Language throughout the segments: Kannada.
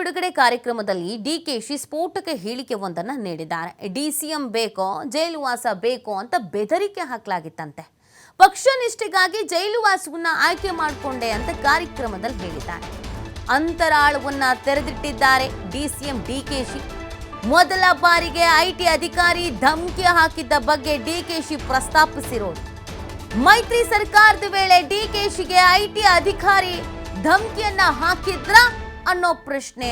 ಬಿಡುಗಡೆ ಕಾರ್ಯಕ್ರಮದಲ್ಲಿ ಡಿಕೆಶಿ ಸ್ಫೋಟಕ ಹೇಳಿಕೆ ಒಂದನ್ನು ನೀಡಿದ್ದಾರೆ ಡಿಸಿಎಂ ಬೇಕೋ, ಜೈಲುವಾಸ ಬೇಕೋ ಅಂತ ಬೆದರಿಕೆ ಹಾಕಲಾಗಿತ್ತಂತೆ. ಪಕ್ಷ ನಿಷ್ಠೆಗಾಗಿ ಜೈಲುವಾಸವನ್ನ ಆಯ್ಕೆ ಮಾಡಿಕೊಂಡೆ ಅಂತ ಕಾರ್ಯಕ್ರಮದಲ್ಲಿ ಹೇಳಿದ್ದಾರೆ. ಅಂತರಾಳವನ್ನ ತೆರೆದಿಟ್ಟಿದ್ದಾರೆ ಡಿಸಿಎಂ ಡಿಕೆಶಿ ಮೊದಲ ಬಾರಿಗೆ ಐಟಿ ಅಧಿಕಾರಿ ಧಮಕಿ ಹಾಕಿದ್ದ ಬಗ್ಗೆ ಡಿಕೆಶಿ ಪ್ರಸ್ತಾಪಿಸಿರೋದು. ಮೈತ್ರಿ ಸರ್ಕಾರದ ವೇಳೆ ಡಿಕೆಶಿಗೆ ಐಟಿ ಅಧಿಕಾರಿ ಧಮಕಿಯನ್ನ ಹಾಕಿದ್ರ? ಅನ್ನೋ ಪ್ರಶ್ನೆ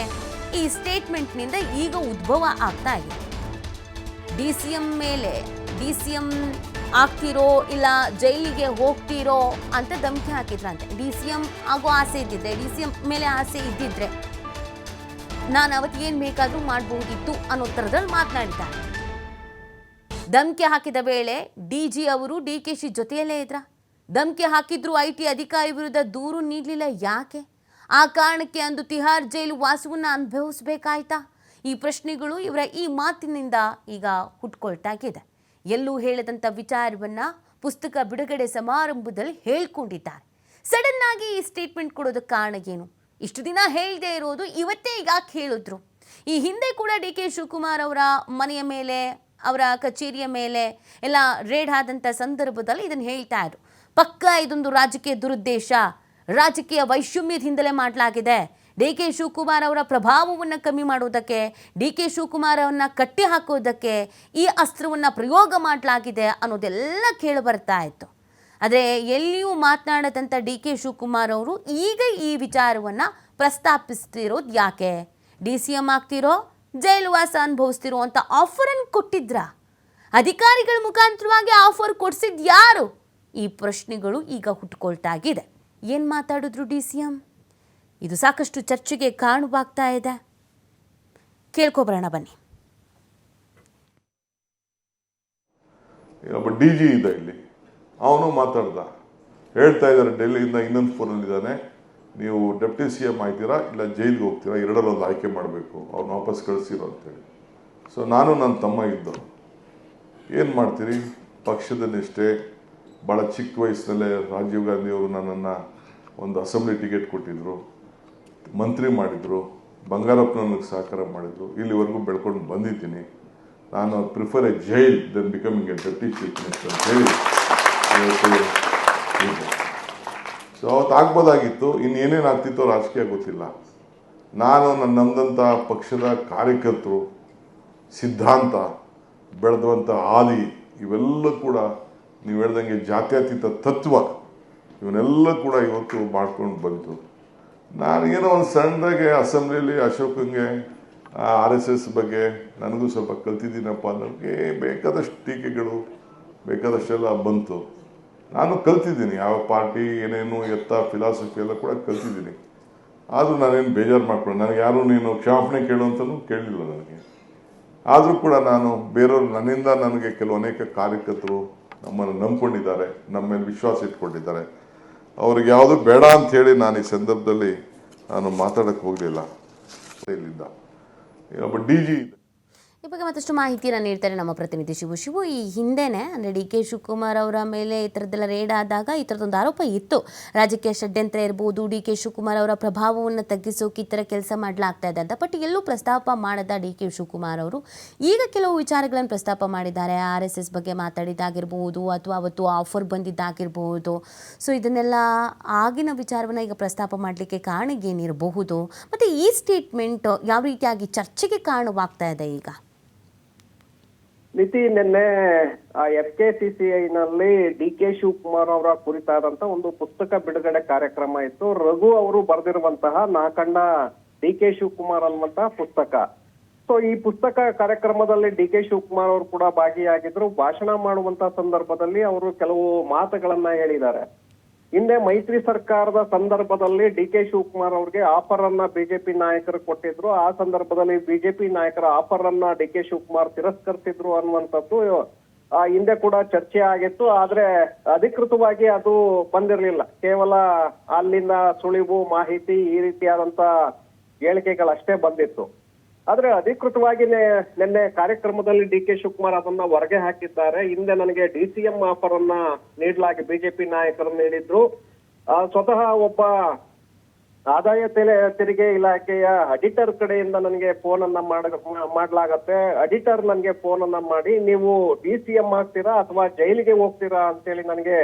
ಈ ಸ್ಟೇಟ್ಮೆಂಟ್ನಿಂದ ಈಗ ಉದ್ಭವ ಆಗ್ತಾ ಇದೆ. ಡಿ ಸಿ ಎಂ ಮೇಲೆ ಡಿ ಸಿ ಎಂ ಆಗ್ತಿರೋ ಇಲ್ಲ ಜೈಲಿಗೆ ಹೋಗ್ತಿರೋ ಅಂತ ಧಮಕಿ ಹಾಕಿದ್ರಂತೆ. ಡಿ ಸಿ ಎಂ ಆಗೋ ಆಸೆ ಇದ್ದಿದ್ರೆ ಡಿಸಿಎಂ ಮೇಲೆ ಆಸೆ ಇದ್ದಿದ್ರೆ ನಾನು ಅವತ್ತು ಏನು ಬೇಕಾದರೂ ಮಾಡಬಹುದಿತ್ತು ಅನ್ನೋ ಥರದಲ್ಲಿ ಮಾತನಾಡಿದ್ದಾರೆ. ಧಮಕಿ ಹಾಕಿದ ವೇಳೆ ಡಿ ಜಿ ಅವರು ಡಿ ಕೆ ಶಿ ಜೊತೆಯಲ್ಲೇ ಇದ್ರ? ಧಮಕಿ ಹಾಕಿದ್ರು ಐ ಟಿ ಅಧಿಕಾರಿ ವಿರುದ್ಧ ದೂರು ನೀಡಲಿಲ್ಲ ಯಾಕೆ? ಆ ಕಾರಣಕ್ಕೆ ಅಂದು ತಿಹಾರ್ ಜೈಲು ವಾಸವನ್ನು ಅನುಭವಿಸ್ಬೇಕಾಯ್ತಾ? ಈ ಪ್ರಶ್ನೆಗಳು ಇವರ ಈ ಮಾತಿನಿಂದ ಈಗ ಹುಟ್ಕೊಳ್ತಾಗಿದೆ. ಎಲ್ಲೂ ಹೇಳದಂಥ ವಿಚಾರವನ್ನ ಪುಸ್ತಕ ಬಿಡುಗಡೆ ಸಮಾರಂಭದಲ್ಲಿ ಹೇಳ್ಕೊಂಡಿದ್ದಾರೆ. ಸಡನ್ ಆಗಿ ಈ ಸ್ಟೇಟ್ಮೆಂಟ್ ಕೊಡೋದಕ್ಕೆ ಕಾರಣ ಏನು? ಇಷ್ಟು ದಿನ ಹೇಳದೇ ಇರೋದು ಇವತ್ತೇ ಈಗ ಕೇಳಿದ್ರು. ಈ ಹಿಂದೆ ಕೂಡ ಡಿ ಕೆ ಶಿವಕುಮಾರ್ ಅವರ ಮನೆಯ ಮೇಲೆ, ಅವರ ಕಚೇರಿಯ ಮೇಲೆ ಎಲ್ಲ ರೇಡ್ ಆದಂಥ ಸಂದರ್ಭದಲ್ಲಿ ಇದನ್ನು ಹೇಳ್ತಾ ಇದ್ರು. ಪಕ್ಕ ಇದೊಂದು ರಾಜಕೀಯ ದುರುದ್ದೇಶ. ರಾಜಕೀಯ ವೈಷಮ್ಯದಿಂದಲೇ ಮಾಡಲಾಗಿದೆ. ಡಿ ಕೆ ಶಿವಕುಮಾರ್ ಅವರ ಪ್ರಭಾವವನ್ನು ಕಮ್ಮಿ ಮಾಡುವುದಕ್ಕೆ, ಡಿ ಕೆ ಶಿವಕುಮಾರ್ ಅವನ್ನ ಕಟ್ಟಿ ಹಾಕೋದಕ್ಕೆ ಈ ಅಸ್ತ್ರವನ್ನು ಪ್ರಯೋಗ ಮಾಡಲಾಗಿದೆ ಅನ್ನೋದೆಲ್ಲ ಕೇಳಿ ಬರ್ತಾ ಇತ್ತು. ಆದರೆ ಎಲ್ಲಿಯೂ ಮಾತನಾಡದಂಥ ಡಿ ಕೆ ಶಿವಕುಮಾರ್ ಅವರು ಈಗ ಈ ವಿಚಾರವನ್ನು ಪ್ರಸ್ತಾಪಿಸ್ತಿರೋದು ಯಾಕೆ? ಡಿ ಸಿ ಎಂ ಆಗ್ತಿರೋ, ಜೈಲುವಾಸ ಅನುಭವಿಸ್ತಿರೋ ಅಂತ ಆಫರನ್ನು ಕೊಟ್ಟಿದ್ರಾ? ಅಧಿಕಾರಿಗಳ ಮುಖಾಂತರವಾಗಿ ಆಫರ್ ಕೊಡ್ಸಿದ್ ಯಾರು? ಈ ಪ್ರಶ್ನೆಗಳು ಈಗ ಹುಟ್ಕೊಳ್ತಾಗಿದೆ ಏನು ಮಾತಾಡಿದ್ರು ಡಿ ಸಿ ಎಂ? ಇದು ಸಾಕಷ್ಟು ಚರ್ಚೆಗೆ ಕಾರಣವಾಗ್ತಾ ಇದೆ. ಕೇಳ್ಕೊಬರೋಣ ಬನ್ನಿ. ಒಬ್ಬ ಡಿ ಜಿ ಇದ್ದ ಇಲ್ಲಿ. ಅವನು ಮಾತಾಡ್ದ. ಹೇಳ್ತಾ ಇದ್ದಾರೆ ಡೆಲ್ಲಿಯಿಂದ ಇನ್ನೊಂದು ಫೋನಲ್ಲಿದ್ದಾನೆ ನೀವು ಡೆಪ್ಟಿ ಸಿ ಎಂ ಆಯ್ತೀರಾ, ಇಲ್ಲ ಜೈಲಿಗೆ ಹೋಗ್ತೀರಾ ಎರಡರಲ್ಲಿ ಆಯ್ಕೆ ಮಾಡಬೇಕು, ಅವ್ರನ್ನ ವಾಪಸ್ ಕಳಿಸಿರೋ ಅಂತೇಳಿ. ಸೊ ನಾನು ನನ್ನ ತಮ್ಮ ಇದ್ದು. ಏನು ಮಾಡ್ತೀರಿ? ಪಕ್ಷದ ನಿಷ್ಠೆ ಭಾಳ ಚಿಕ್ಕ ವಯಸ್ಸಿನಲ್ಲೇ ರಾಜೀವ್ ಗಾಂಧಿಯವರು ನನ್ನನ್ನು ಒಂದು ಅಸೆಂಬ್ಲಿ ಟಿಕೆಟ್ ಕೊಟ್ಟಿದ್ರು, ಮಂತ್ರಿ ಮಾಡಿದರು ನನಗೆ ಸಹಕಾರ ಮಾಡಿದರು, ಇಲ್ಲಿವರೆಗೂ ಬೆಳ್ಕೊಂಡು ಬಂದಿದ್ದೀನಿ ನಾನು prefer a jail then becoming a deputy chief minister ಇದೆ. ಸೊ ಅವತ್ತು ಆಗ್ಬೋದಾಗಿತ್ತು ಇನ್ನೇನೇನು ಆಗ್ತಿತ್ತೋ ರಾಜಕೀಯ ಗೊತ್ತಿಲ್ಲ ನಾನು ನನ್ನ ನಮ್ದಂಥ ಪಕ್ಷದ ಕಾರ್ಯಕರ್ತರು, ಸಿದ್ಧಾಂತ ಬೆಳೆದಂಥ ಹಾದಿ ಇವೆಲ್ಲ ಕೂಡ ನೀವು ಹೇಳ್ದಂಗೆ ಜಾತ್ಯತೀತ ತತ್ವ ಇವನ್ನೆಲ್ಲ ಕೂಡ ಇವತ್ತು ಮಾಡ್ಕೊಂಡು ಬಂತು. ನಾನು ಏನೋ ಒಂದು ಸಣ್ಣದಾಗೆ ಅಸೆಂಬ್ಲಿಯಲ್ಲಿ ಅಶೋಕಂಗೆ ಆರ್ ಎಸ್ ಎಸ್ ಬಗ್ಗೆ ನನಗೂ ಸ್ವಲ್ಪ ಕಲ್ತಿದ್ದೀನಪ್ಪ ನನಗೆ ಬೇಕಾದಷ್ಟು ಟೀಕೆಗಳು, ಬೇಕಾದಷ್ಟೆಲ್ಲ ಬಂತು. ನಾನು ಕಲ್ತಿದ್ದೀನಿ, ಯಾವ ಪಾರ್ಟಿ, ಏನೇನು ಎತ್ತ, ಫಿಲಾಸಫಿ ಎಲ್ಲ ಕೂಡ ಕಲ್ತಿದ್ದೀನಿ. ಆದರೂ ನಾನೇನು ಬೇಜಾರು ಮಾಡ್ಕೊಂಡು ನನಗೆ ಯಾರು ನೀನು ಕ್ಷಮಾಪಣೆ ಕೇಳು ಅಂತಲೂ ಕೇಳಲಿಲ್ಲ ನನಗೆ. ಆದರೂ ಕೂಡ ನಾನು ಬೇರೆಯವರು ನನ್ನಿಂದ ನನಗೆ ಕೆಲವು ಅನೇಕ ಕಾರ್ಯಕರ್ತರು ನಮ್ಮನ್ನು ನಂಬ್ಕೊಂಡಿದ್ದಾರೆ, ನಮ್ಮ ಮೇಲೆ ವಿಶ್ವಾಸ ಇಟ್ಕೊಂಡಿದ್ದಾರೆ. ಅವ್ರಿಗೆ ಯಾವುದು ಬೇಡ ಅಂತ ಹೇಳಿ ನಾನು ಈ ಸಂದರ್ಭದಲ್ಲಿ ನಾನು ಮಾತಾಡಕ್ಕೆ ಹೋಗಲಿಲ್ಲ. ಇಲ್ಲಿಂದ. ಡಿ ಜಿ ಈ ಬಗ್ಗೆ ಮತ್ತಷ್ಟು ಮಾಹಿತಿಯನ್ನು ನೀಡ್ತಾರೆ ನಮ್ಮ ಪ್ರತಿನಿಧಿ ಶಿವು ಶಿವು. ಈ ಹಿಂದೆನೆ ಅಂದರೆ ಡಿ ಕೆ ಶಿವಕುಮಾರ್ ಅವರ ಮೇಲೆ ಈ ಥರದ್ದೆಲ್ಲ ರೇಡ್ ಆದಾಗ ಈ ಥರದ್ದೊಂದು ಆರೋಪ ಇತ್ತು. ರಾಜಕೀಯ ಷಡ್ಯಂತ್ರ ಇರ್ಬೋದು, ಡಿ ಕೆ ಶಿವಕುಮಾರ್ ಅವರ ಪ್ರಭಾವವನ್ನು ತಗ್ಗಿಸೋಕೆ ಈ ಥರ ಕೆಲಸ ಮಾಡಲಾಗ್ತಾ ಇದೆ ಅಂತ. ಬಟ್ ಎಲ್ಲೂ ಪ್ರಸ್ತಾಪ ಮಾಡದ ಡಿ ಕೆ ಶಿವಕುಮಾರ್ ಅವರು. ಈಗ ಕೆಲವು ವಿಚಾರಗಳನ್ನು ಪ್ರಸ್ತಾಪ ಮಾಡಿದ್ದಾರೆ. ಆರ್ ಎಸ್ ಎಸ್ ಬಗ್ಗೆ ಮಾತಾಡಿದ್ದಾಗಿರ್ಬೋದು ಅಥವಾ ಅವತ್ತು ಆಫರ್ ಬಂದಿದ್ದಾಗಿರ್ಬೋದು. ಸೊ ಇದನ್ನೆಲ್ಲ ಆಗಿನ ವಿಚಾರವನ್ನು ಈಗ ಪ್ರಸ್ತಾಪ ಮಾಡಲಿಕ್ಕೆ ಕಾರಣ ಏನಿರಬಹುದು ಮತ್ತು ಈ ಸ್ಟೇಟ್ಮೆಂಟ್ ಯಾವ ರೀತಿಯಾಗಿ ಚರ್ಚೆಗೆ ಕಾರಣವಾಗ್ತಾ ಇದೆ ಈಗ? ನಿತಿ ನಿನ್ನೆ F K C C I ನಲ್ಲಿ ಡಿ ಕೆ ಶಿವಕುಮಾರ್ ಅವರ ಕುರಿತಾದಂತ ಒಂದು ಪುಸ್ತಕ ಬಿಡುಗಡೆ ಕಾರ್ಯಕ್ರಮ ಇತ್ತು. ರಘು ಅವರು ಬರೆದಿರುವಂತಹ ನಾಕಂಡ ಡಿ ಕೆ ಶಿವಕುಮಾರ್ ಅನ್ನುವಂತಹ ಪುಸ್ತಕ. ಸೊ ಈ ಪುಸ್ತಕ ಕಾರ್ಯಕ್ರಮದಲ್ಲಿ ಡಿ ಕೆ ಶಿವಕುಮಾರ್ ಅವರು ಕೂಡ ಭಾಗಿಯಾಗಿದ್ರು. ಭಾಷಣ ಮಾಡುವಂತ ಸಂದರ್ಭದಲ್ಲಿ ಅವರು ಕೆಲವು ಮಾತುಗಳನ್ನ ಹೇಳಿದ್ದಾರೆ. ಹಿಂದೆ ಮೈತ್ರಿ ಸರ್ಕಾರದ ಸಂದರ್ಭದಲ್ಲಿ ಡಿ ಕೆ ಶಿವಕುಮಾರ್ ಅವ್ರಿಗೆ ಆಫರ್ ಅನ್ನ ಬಿಜೆಪಿ ನಾಯಕರು ಕೊಟ್ಟಿದ್ರು. ಆ ಸಂದರ್ಭದಲ್ಲಿ ಬಿಜೆಪಿ ನಾಯಕರ ಆಫರ್ ಅನ್ನ ಡಿ ಕೆ ಶಿವಕುಮಾರ್ ತಿರಸ್ಕರಿಸಿದ್ರು ಅನ್ನುವಂಥದ್ದು, ಆ, ಹಿಂದೆ ಕೂಡ ಚರ್ಚೆ ಆಗಿತ್ತು. ಆದ್ರೆ ಅಧಿಕೃತವಾಗಿ ಅದು ಬಂದಿರಲಿಲ್ಲ. ಕೇವಲ ಅಲ್ಲಿನ ಸುಳಿವು ಮಾಹಿತಿ ಈ ರೀತಿಯಾದಂತ ಹೇಳಿಕೆಗಳಷ್ಟೇ ಬಂದಿತ್ತು. ಆದ್ರೆ ಅಧಿಕೃತವಾಗಿ ನಿನ್ನೆ ಕಾರ್ಯಕ್ರಮದಲ್ಲಿ ಡಿ ಕೆ ಶಿವಕುಮಾರ್ ಅದನ್ನ ಹೊರಗೆ ಹಾಕಿದ್ದಾರೆ. ಹಿಂದೆ ನನಗೆ ಡಿ ಸಿ ಎಂ ಆಫರ್ ಅನ್ನ ನೀಡಲಾಗಿ ಬಿಜೆಪಿ ನಾಯಕರು ನೀಡಿದ್ರು. ಸ್ವತಃ ಒಬ್ಬ ಆದಾಯ ತೆರೆ ತೆರಿಗೆ ಇಲಾಖೆಯ ಅಡಿಟರ್ ಕಡೆಯಿಂದ ನನಗೆ ಫೋನ್ ಅನ್ನ ಮಾಡ, ಮಾಡ್ಲಾಗತ್ತೆ. ಅಡಿಟರ್ ನನಗೆ ಫೋನ್ ಅನ್ನ ಮಾಡಿ, ನೀವು ಡಿ ಸಿ ಎಂ ಆಗ್ತೀರಾ ಅಥವಾ ಜೈಲಿಗೆ ಹೋಗ್ತೀರಾ ಅಂತೇಳಿ ನನಗೆ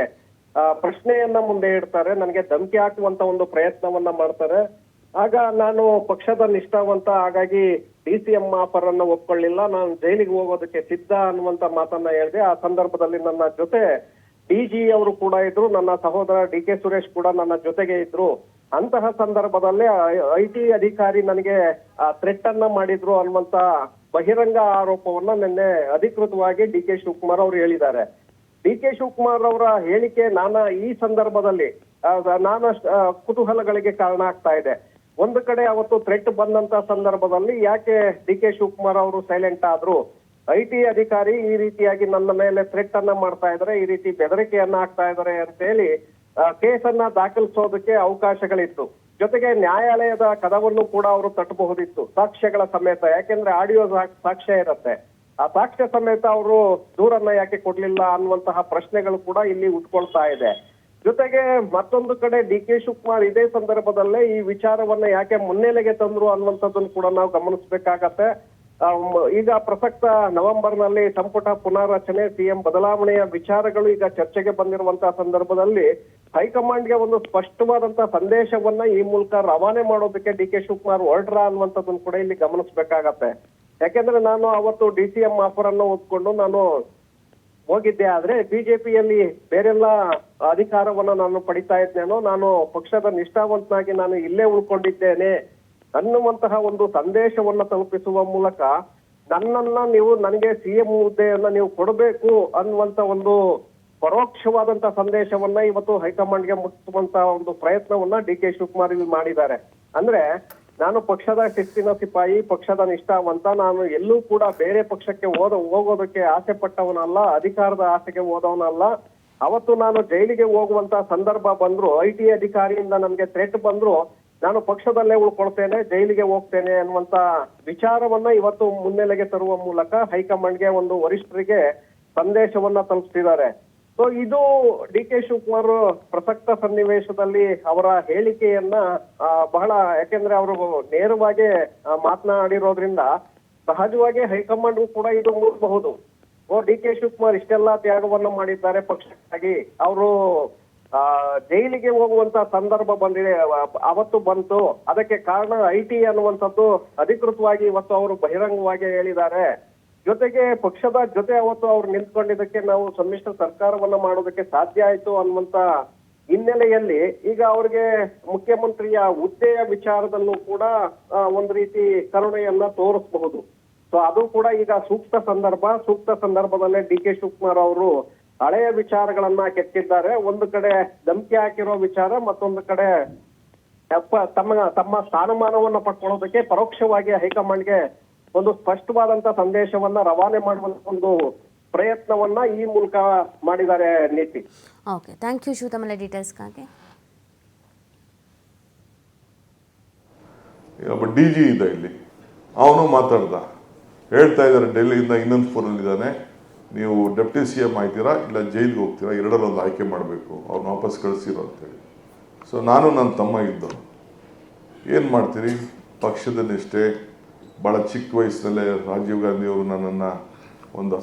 ಪ್ರಶ್ನೆಯನ್ನ ಮುಂದೆ ಇಡ್ತಾರೆ. ನನಗೆ ಧಮಕಿ ಹಾಕುವಂತ ಒಂದು ಪ್ರಯತ್ನವನ್ನ ಮಾಡ್ತಾರೆ. ಆಗ ನಾನು ಪಕ್ಷದ ನಿಷ್ಠಾವಂತ, ಹಾಗಾಗಿ ಡಿ ಸಿ ಎಂ ಆಫರ್ ಅನ್ನ ಒಪ್ಕೊಳ್ಳಿಲ್ಲ. ನಾನು ಜೈಲಿಗೆ ಹೋಗೋದಕ್ಕೆ ಸಿದ್ಧ ಅನ್ನುವಂತ ಮಾತನ್ನ ಹೇಳಿದೆ. ಆ ಸಂದರ್ಭದಲ್ಲಿ ನನ್ನ ಜೊತೆ ಡಿ ಜಿ ಅವರು ಕೂಡ ಇದ್ರು, ನನ್ನ ಸಹೋದರ ಡಿ ಕೆ ಸುರೇಶ್ ಕೂಡ ನನ್ನ ಜೊತೆಗೆ ಇದ್ರು. ಅಂತಹ ಸಂದರ್ಭದಲ್ಲಿ ಐ ಟಿ ಅಧಿಕಾರಿ ನನಗೆ ಥ್ರೆಟ್ ಅನ್ನ ಮಾಡಿದ್ರು ಅನ್ನುವಂತ ಬಹಿರಂಗ ಆರೋಪವನ್ನ ನಿನ್ನೆ ಅಧಿಕೃತವಾಗಿ ಡಿ ಕೆ ಶಿವಕುಮಾರ್ ಅವರು ಹೇಳಿದ್ದಾರೆ. ಡಿ ಕೆ ಶಿವಕುಮಾರ್ ಅವರ ಹೇಳಿಕೆ ನಾನಾ ಈ ಸಂದರ್ಭದಲ್ಲಿ ನಾನು ನಾನಾ ಕುತೂಹಲಗಳಿಗೆ ಕಾರಣ ಆಗ್ತಾ ಇದೆ. ಒಂದು ಕಡೆ ಅವತ್ತು ಥ್ರೆಟ್ ಬಂದಂತ ಸಂದರ್ಭದಲ್ಲಿ ಯಾಕೆ ಡಿ ಕೆ ಶಿವಕುಮಾರ್ ಅವರು ಸೈಲೆಂಟ್ ಆದ್ರು? ಐ ಟಿ ಅಧಿಕಾರಿ ಈ ರೀತಿಯಾಗಿ ನನ್ನ ಮೇಲೆ ಥ್ರೆಟ್ ಅನ್ನ ಮಾಡ್ತಾ ಇದ್ದಾರೆ, ಈ ರೀತಿ ಬೆದರಿಕೆಯನ್ನ ಹಾಕ್ತಾ ಇದ್ದಾರೆ ಅಂತ ಹೇಳಿ ಕೇಸನ್ನ ದಾಖಲಿಸೋದಕ್ಕೆ ಅವಕಾಶಗಳಿತ್ತು. ಜೊತೆಗೆ ನ್ಯಾಯಾಲಯದ ಕದವನ್ನು ಕೂಡ ಅವರು ತಟ್ಟಬಹುದಿತ್ತು, ಸಾಕ್ಷ್ಯಗಳ ಸಮೇತ. ಯಾಕೆಂದ್ರೆ ಆಡಿಯೋ ಸಾಕ್ಷ್ಯ ಇರುತ್ತೆ. ಆ ಸಾಕ್ಷ್ಯ ಸಮೇತ ಅವರು ದೂರನ್ನ ಯಾಕೆ ಕೊಡ್ಲಿಲ್ಲ ಅನ್ನುವಂತಹ ಪ್ರಶ್ನೆಗಳು ಕೂಡ ಇಲ್ಲಿ ಉಟ್ಕೊಳ್ತಾ ಇದೆ. ಜೊತೆಗೆ ಮತ್ತೊಂದು ಕಡೆ ಡಿ ಕೆ ಶಿವಕುಮಾರ್ ಇದೇ ಸಂದರ್ಭದಲ್ಲೇ ಈ ವಿಚಾರವನ್ನ ಯಾಕೆ ಮುನ್ನೆಲೆಗೆ ತಂದ್ರು ಅನ್ನುವಂಥದ್ದನ್ನು ಕೂಡ ನಾವು ಗಮನಿಸಬೇಕಾಗತ್ತೆ. ಈಗ ಪ್ರಸಕ್ತ ನವೆಂಬರ್ನಲ್ಲಿ ಸಂಪುಟ ಪುನಾರಚನೆ, ಸಿಎಂ ಬದಲಾವಣೆಯ ವಿಚಾರಗಳು ಈಗ ಚರ್ಚೆಗೆ ಬಂದಿರುವಂತಹ ಸಂದರ್ಭದಲ್ಲಿ ಹೈಕಮಾಂಡ್ಗೆ ಒಂದು ಸ್ಪಷ್ಟವಾದಂತಹ ಸಂದೇಶವನ್ನ ಈ ಮೂಲಕ ರವಾನೆ ಮಾಡೋದಕ್ಕೆ ಡಿ ಕೆ ಶಿವಕುಮಾರ್ ಹೊರಡ್ರ ಅನ್ನುವಂಥದ್ದನ್ನು ಕೂಡ ಇಲ್ಲಿ ಗಮನಿಸಬೇಕಾಗತ್ತೆ. ಯಾಕೆಂದ್ರೆ ನಾನು ಅವತ್ತು ಡಿ ಸಿ ಎಂ ಆಫರ್ ಅನ್ನು ಓದ್ಕೊಂಡು ನಾನು ಹೋಗಿದ್ದೆ ಆದ್ರೆ ಬಿಜೆಪಿಯಲ್ಲಿ ಬೇರೆಲ್ಲ ಅಧಿಕಾರವನ್ನ ನಾನು ಪಡಿತಾ ಇದ್ದೇನೋ, ನಾನು ಪಕ್ಷದ ನಿಷ್ಠಾವಂತನಾಗಿ ನಾನು ಇಲ್ಲೇ ಉಳ್ಕೊಂಡಿದ್ದೇನೆ ಅನ್ನುವಂತಹ ಒಂದು ಸಂದೇಶವನ್ನ ತಲುಪಿಸುವ ಮೂಲಕ ನನ್ನನ್ನ ನೀವು ನನಗೆ ಸಿಎಂ ಹುದ್ದೆಯನ್ನ ನೀವು ಕೊಡಬೇಕು ಅನ್ನುವಂತ ಒಂದು ಪರೋಕ್ಷವಾದಂತ ಸಂದೇಶವನ್ನ ಇವತ್ತು ಹೈಕಮಾಂಡ್ಗೆ ಮುಟ್ಟಿಸುವಂತ ಒಂದು ಪ್ರಯತ್ನವನ್ನ ಡಿ ಕೆ ಶಿವಕುಮಾರ್ ಇಲ್ಲಿ ಮಾಡಿದ್ದಾರೆ. ಅಂದ್ರೆ ನಾನು ಪಕ್ಷದ ಶಿಸ್ತಿನ ಸಿಪಾಯಿ, ಪಕ್ಷದ ನಿಷ್ಠಾವಂತ, ನಾನು ಎಲ್ಲೂ ಕೂಡ ಬೇರೆ ಪಕ್ಷಕ್ಕೆ ಹೋದ, ಹೋಗೋದಕ್ಕೆ ಆಸೆ ಪಟ್ಟವನಲ್ಲ, ಅಧಿಕಾರದ ಆಸೆಗೆ ಹೋದವನಲ್ಲ. ಅವತ್ತು ನಾನು ಜೈಲಿಗೆ ಹೋಗುವಂತ ಸಂದರ್ಭ ಬಂದ್ರು, ಐ ಟಿ ಅಧಿಕಾರಿಯಿಂದ ನಮ್ಗೆ ಥ್ರೆಟ್ ಬಂದ್ರು, ನಾನು ಪಕ್ಷದಲ್ಲೇ ಉಳ್ಕೊಳ್ತೇನೆ, ಜೈಲಿಗೆ ಹೋಗ್ತೇನೆ ಅನ್ನುವಂತ ವಿಚಾರವನ್ನ ಇವತ್ತು ಮುನ್ನೆಲೆಗೆ ತರುವ ಮೂಲಕ ಹೈಕಮಾಂಡ್ಗೆ ಒಂದು ವರಿಷ್ಠರಿಗೆ ಸಂದೇಶವನ್ನ ತಲುಪಿಸಿದ್ದಾರೆ ಸೊ ಇದು ಡಿ ಕೆ ಶಿವಕುಮಾರ್ ಪ್ರಸಕ್ತ ಸನ್ನಿವೇಶದಲ್ಲಿ ಅವರ ಹೇಳಿಕೆಯನ್ನ ಬಹಳ, ಯಾಕೆಂದ್ರೆ ಅವರು ನೇರವಾಗಿ ಮಾತನಾಡಿರೋದ್ರಿಂದ ಸಹಜವಾಗಿ ಹೈಕಮಾಂಡ್ ಕೂಡ ಇದು ಮೂಡಬಹುದು ಓ ಡಿ ಕೆ ಶಿವಕುಮಾರ್ ಇಷ್ಟೆಲ್ಲ ತ್ಯಾಗವನ್ನು ಮಾಡಿದ್ದಾರೆ ಪಕ್ಷಕ್ಕಾಗಿ. ಅವರು ಜೈಲಿಗೆ ಹೋಗುವಂತ ಸಂದರ್ಭ ಬಂದಿದೆ. ಅವ- ಅವತ್ತು ಬಂತು. ಅದಕ್ಕೆ ಕಾರಣ ಐ ಟಿ ಅನ್ನುವಂಥದ್ದು ಅಧಿಕೃತವಾಗಿ ಇವತ್ತು ಅವರು ಬಹಿರಂಗವಾಗಿ ಹೇಳಿದ್ದಾರೆ. ಜೊತೆಗೆ ಪಕ್ಷದ ಜೊತೆ ಅವತ್ತು ಅವ್ರು ನಿಂತ್ಕೊಂಡಿದ್ದಕ್ಕೆ ನಾವು ಸಮ್ಮಿಶ್ರ ಸರ್ಕಾರವನ್ನ ಮಾಡೋದಕ್ಕೆ ಸಾಧ್ಯ ಆಯ್ತು ಅನ್ನುವಂತ ಹಿನ್ನೆಲೆಯಲ್ಲಿ ಈಗ ಅವ್ರಿಗೆ ಮುಖ್ಯಮಂತ್ರಿಯ ಹುದ್ದೆಯ ವಿಚಾರದಲ್ಲೂ ಕೂಡ ಒಂದು ರೀತಿ ಕರುಣೆಯನ್ನ ತೋರಿಸಬಹುದು. ಸೊ ಅದು ಕೂಡ ಈಗ ಸೂಕ್ತ ಸಂದರ್ಭ. ಸೂಕ್ತ ಸಂದರ್ಭದಲ್ಲೇ ಡಿ ಕೆ ಶಿವಕುಮಾರ್ ಅವರು ಹಳೆಯ ವಿಚಾರಗಳನ್ನ ಕೆತ್ತಿದ್ದಾರೆ. ಒಂದು ಕಡೆ ಧಮಕಿ ಹಾಕಿರೋ ವಿಚಾರ, ಮತ್ತೊಂದು ಕಡೆ ತಮ್ಮ ತಮ್ಮ ಸ್ಥಾನಮಾನವನ್ನ ಪಡ್ಕೊಳ್ಳೋದಕ್ಕೆ ಪರೋಕ್ಷವಾಗಿ ಹೈಕಮಾಂಡ್ಗೆ ಒಂದು ಸ್ಪಷ್ಟವಾದಂತ ಸಂದೇಶವನ್ನ ರವಾನೆ ಮಾಡುವ ಒಂದು ಪ್ರಯತ್ನವನ್ನ ಈ ಮೂಲಕ ಮಾಡಿದ್ದಾರೆ ನೀತಿ. ಓಕೆ ಥ್ಯಾಂಕ್ ಯು ಶಿವ ಡೀಟೇಲ್ಸ್ಗಾಗಿ ಒಬ್ಬ ಡಿ ಜಿ ಇದ್ದ ಇಲ್ಲಿ. ಅವನು ಮಾತಾಡ್ದ. ಹೇಳ್ತಾ ಇದ್ದಾರೆ ಡೆಲ್ಲಿಯಿಂದ ಇನ್ನೊಂದು ಫೋನಲ್ಲಿದ್ದಾನೆ ನೀವು ಡೆಪ್ಟಿ ಸಿ ಎಂ ಆಯ್ತೀರಾ ಇಲ್ಲ ಜೈಲಿಗೆ ಹೋಗ್ತೀರಾ ಎರಡರಲ್ಲಿ ಒಂದು ಆಯ್ಕೆ ಮಾಡಬೇಕು ಅವ್ರನ್ನ ವಾಪಸ್ ಕಳಿಸಿರೋ ಅಂತೇಳಿ. ಸೊ ನಾನು ನನ್ನ ತಮ್ಮ ಇದ್ದು ಏನು ಮಾಡ್ತೀರಿ? ಪಕ್ಷದ ನಿಷ್ಠೆ ಭಾಳ ಚಿಕ್ಕ ವಯಸ್ಸಿನಲ್ಲೇ ರಾಜೀವ್ ಗಾಂಧಿಯವರು ನನ್ನನ್ನು ಒಂದು